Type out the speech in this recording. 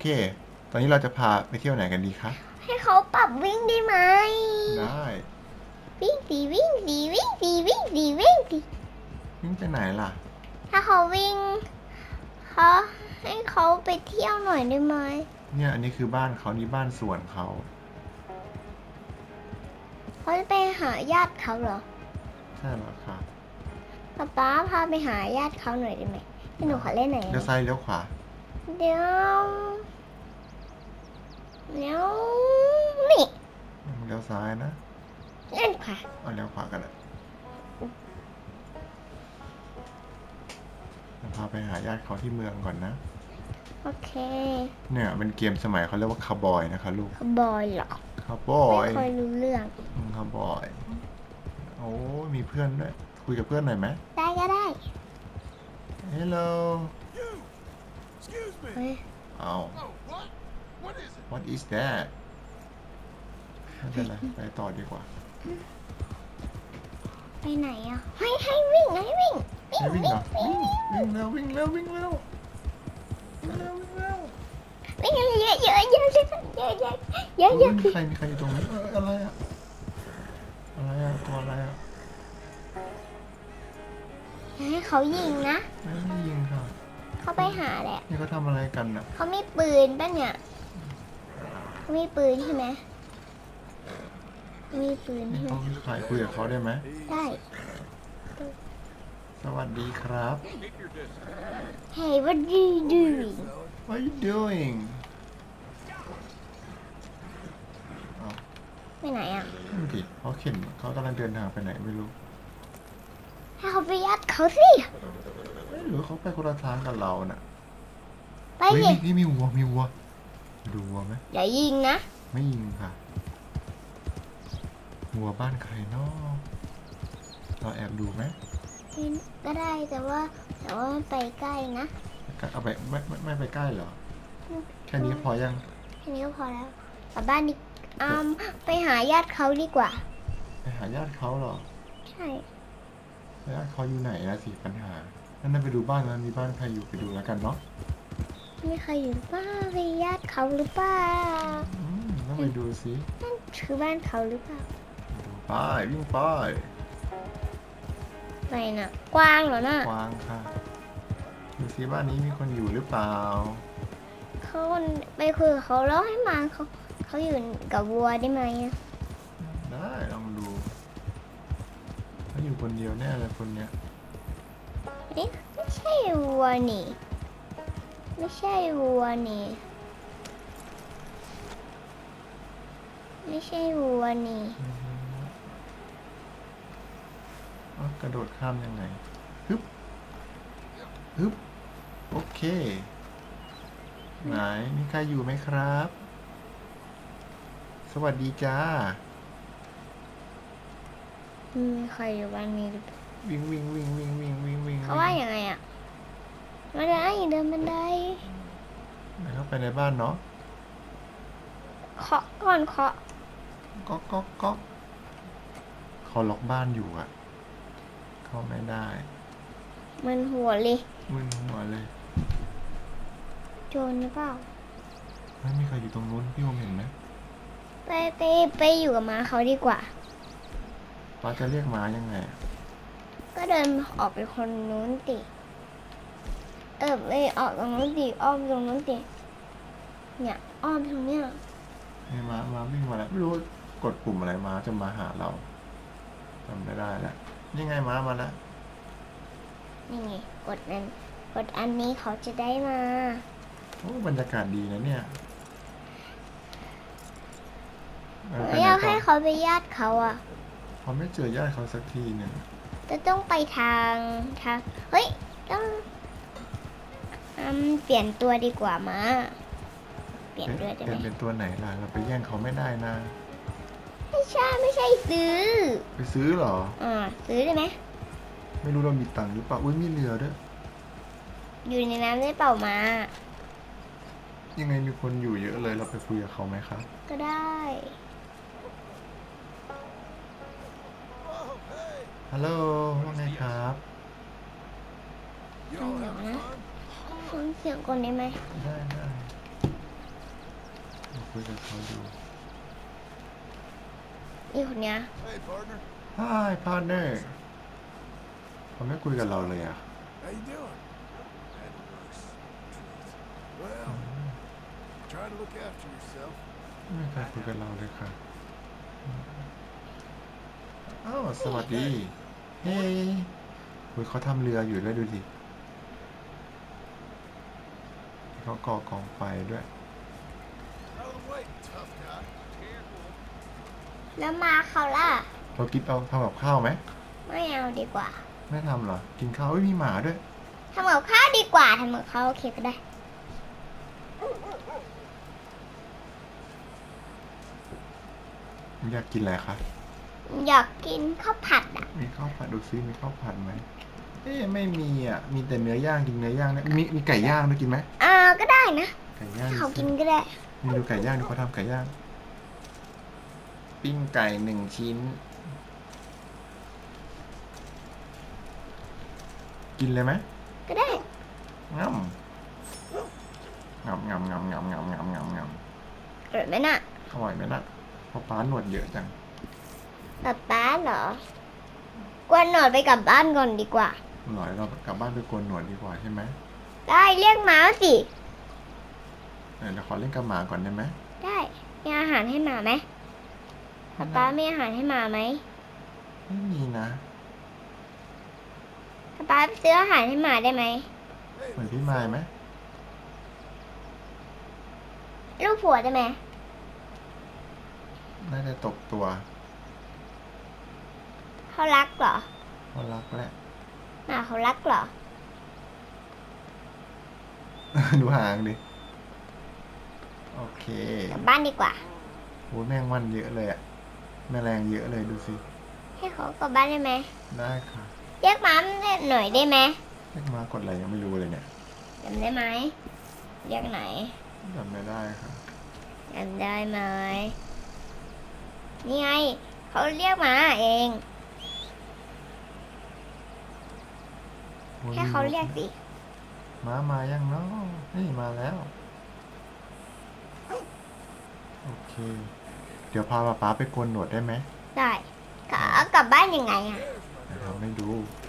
เค ตอนนี้เราจะพาไปเที่ยวไหนกันดีคะ ให้เขาปรับวิ่งได้ไหม ได้ วิ่งสีวิ่งสีวิ่งสีวิ่งสีวิ่งสีวิ่งไปไหนล่ะ ถ้าเขาวิ่งเขาให้เขาไปเที่ยวหน่อยได้ไหม เนี่ยอันนี้คือบ้านเขานี่บ้านสวนเขา เขาจะไปหาญาติเขาเหรอใช่เหรอคะป๊าป๊าพาไปหาญาติเขาหน่อยได้ไหมให้หนูขอเล่นหน่อยเลี้ยวซ้ายเลี้ยวขวา เดี๋ยวเดี๋ยวนี่เลี้ยวซ้ายนะเล่นค่ะเอาเลี้ยวขวากันเลยเราพาไปหาญาติเขาที่เมืองก่อนนะ โอเค เนี่ยเป็นเกมสมัยเขาเรียกว่าคาร์บอยนะคะลูกเขาบอยเหรอคาร์บอไม่ยค่อยรู้เรื่องคาร์บอย โอ้มีเพื่อนด้วย คุยกับเพื่อนหน่อยไหมได้ก็ได้ Hello Excuse me. เฮ้ย เอา Oh, what? What is it? What is that ไม่เป็นไรไปต่อดีกว่าไปไหนอะ ให้ให้วิ่งให้วิ่งให้วิ่งเหรอวิ่งวิ่งเร็ววิ่งเร็ววิ่งเร็ววิ่งเร็ววิ่งเร็ววิ่งเยอะเยอะเยอะเยอะเยอะเยอะเยอะเยเฮ้ยอะมีใครมีใครอยู่ตรงนี้เอออะไรอะอะไรอะตัวอะไรอะให้เขายิงนะไม่ไม่ยิงค่ะ เขาไปหาแหละนี่เขาทำอะไรกันน่ะเขามีปืนป่ะเนี่ยเขา มีปืนใช่ไหมมีปืนนี่ใช่ไหมเขาคือใครคุยกับเขาได้ไหม ได้สวัสดีครับ Keep your distance. Hey what are you doing What are you doing เอาไปไหนอะดูดิเขาเข็นเขากำลังเดินทางไปไหนไม่รู้ ให้เขาไปยัดเขาสิไม่รู้เขาไปคนละทางกับเราน่ะ ไปเฮ้ยสินี่นี่มีวัวมีวัว ดูวัวไหมอย่ายิงนะ ไม่ยิงค่ะวัวบ้านใครเนาะเราแอบดูไหมก็ได้แต่ว่าแต่ว่าไม่ไปใกล้นะเอาไปไม่ไม่ไม่ไปใกล้เหรอ แค่นี้พอยัง แค่นี้ก็พอแล้วกลับบ้านดีอืมไปหาญาติเขาดีกว่า ไปหาญาติเขาเหรอ ใช่ญาติเขาอยู่ไหนนะสิปัญหานั่นนะไปดูบ้านนั้นมีบ้านใครอยู่ไปดูแล้วกันเนาะ มีใครอยู่บ้านไปญาติเขาหรือเปล่าอืมต้องไปดูสินั่นคือบ้านเขาหรือเปล่าดูไปวิ่งไปไหนน่ะ กว้างเหรอน่ะกวางค่ะดูสิบ้านนี้มีคนอยู่หรือเปล่าเขาไปคุยกับเขาแล้วให้มาเขาเขาอยู่กับวัวได้ไหมอะได้ลองดูเขาอยู่คนเดียวแน่เลยคนเนี้ยเอ๊ะไม่ใช่วัวนี่ ไม่ใช่วัวนี่ ไม่ใช่วัวนี่อ๋อกระโดดข้ามยังไงฮึบฮึบโอเค ไหนมีใครอยู่ไหมครับ สวัสดีจ้าอืมใครอยู่บ้านนี้หรือเปล่าวิ่งวิ่งวิ่งวิ่งวิ่งวิ่งวิ่งเขาว่าอย่างไงอะ มาได้เดินบันไดไหนเข้าไปในบ้านเนาะเคาะก่อนเคาะก๊อกก๊อกก๊อกเขาล็อกบ้านอยู่อะเข้าไม่ได้ มันหัวเลยมึนหัวเลยโจรหรือเปล่าไม่มีใครอยู่ตรงนู้นพี่โอมเห็นไหมไปไปไปอยู่กับม้าเขาดีกว่าป้าจะเรียกม้ายังไงอะก็เดินออกไปคนนู้นติ เออไปออกตรงนู้นติอ้อมตรงนู้นติเนี่ยอ้อมตรงเนี้ยให้ม้าม้าวิ่งมาแล้วไม่รู้กดปุ่มอะไรม้าจะมาหาเราจำไม่ได้แล้วนี่ไงม้ามาแล้วนี่ไงกดนั้นกดอันนี้เขาจะได้มาโอ้บรรยากาศดีนะเนี่ยเออไปแล้วไหนอยากต่ให้อเขาไปญาติเขาอะเขาไม่เจอญาติเขาสักทีหนึ่งจะต้องไปทางทางเฮ้ยต้อง อืมเปลี่ยนตัวดีกว่ามาเปลี่ยนด้วยได้เป็ไหนมเป็นตัวไหนล่ะ เราไปแย่งเขาไม่ได้นะ ไม่ใช่ไม่ใช่ซื้อไปซื้อเหรอ อ่าซื้อได้ไหมไม่รู้เรามีตังค์หรือเปล่า อุ้ยมีเรือด้วย อยู่ในน้ำได้เปล่ามายังไงมีคนอยู่เยอะเลย เราไปคุยกับเขาไหมครับ ก็ได้ ฮัลโหลว่าไงครับ Y'all having fun? ฟังเสียงก่อนได้ไหมได้ได้คุยกับเขาดูนี่คนเนี้ย Hey, partner. Hi partner เขาไม่คุยกับเราเลยอะ How you doing? Had worse. Truth. Well, try to look after yourself. ไม่มีใครคุยกับเราเลยค่ะอ้าวสวัสดี เฮ้ยคุยเขาทำเรืออยู่ด้วยดูดิ เขาก่อกองไฟด้วย Out of the way, tough guy. Careful. แล้วมาเขาล่ะเรากินเอาทำกับข้าวไหม ไม่เอาดีกว่า ไม่ทำเหรอ กินข้าวเอ้ยมีหมาด้วย ทำกับข้าวดีกว่าทำกับข้าวโอเคก็ได้ อยากกินอะไรคะ อยากกินข้าวผัดอะ มีข้าวผัดดูซิมีข้าวผัดไหมเอ๊ะไม่มีอะ มีแต่เนื้อย่างกินเนื้อย่างนะมีมีไก่ย่างด้วยกินไหมอ่าก็ได้นะ ไก่ย่างถ้าเขาดูกิสินก็ได้ นี่ดูไก่ย่างดูเขาทำไก่ย่าง ปิ้งไก่หนึ่งชิ้น กินเลยไหมก็ได้งำงำงำงำงำงำงำงำงอร่อยไหมน่ะำอร่อยไหมล่ะเพราะป้าหนวดเยอะจัง ป๊าป๊าเหรอกวนหนอนไปกลับบ้านก่อนดีกว่า หน่อยเรากลับบ้านไปโกนหนวดดีกว่าใช่ไหมได้เรียกหมาสิเออเราขอเล่นกับหมาก่อนได้ไหมได้มีอาหารให้หมาไหมป๊าป๊ามีอาหารให้หมาไหมไม่มีนะป๊าป๊าไปซื้ออาหารให้หมาได้ไหม Hey, เหมือนพี่ไม้ไหมลูกผัวได้ไหมน่าจะตกตัวเขารักเหรอเขารักแหละ หมาเขารักเหรอ ดูหางดิ โอเคกลับบ้านดีกว่า โอ้ยแมงวันเยอะเลยอะแมลงเยอะเลยดูสิ ให้เขากลับบ้านได้ไหมได้ค่ะเรียกหมาหน่อยได้ไหมเรียกมากดอะไรยังไม่รู้เลยเนี่ยจำได้ไหมเรียกไหนจำไม่ได้ค่ะจำได้ไหมนี่ไงเขาเรียกหมาเอง โอ้ย ให้เขาเรียกสิม้ามายังเนาะนี่มาแล้ว โอเค เดี๋ยวพาป๊าป๊าไปโกนหนวดได้ไหมได้ก็เอากลับบ้านยังไงอะเดี๋ยวทำให้ดู Hey,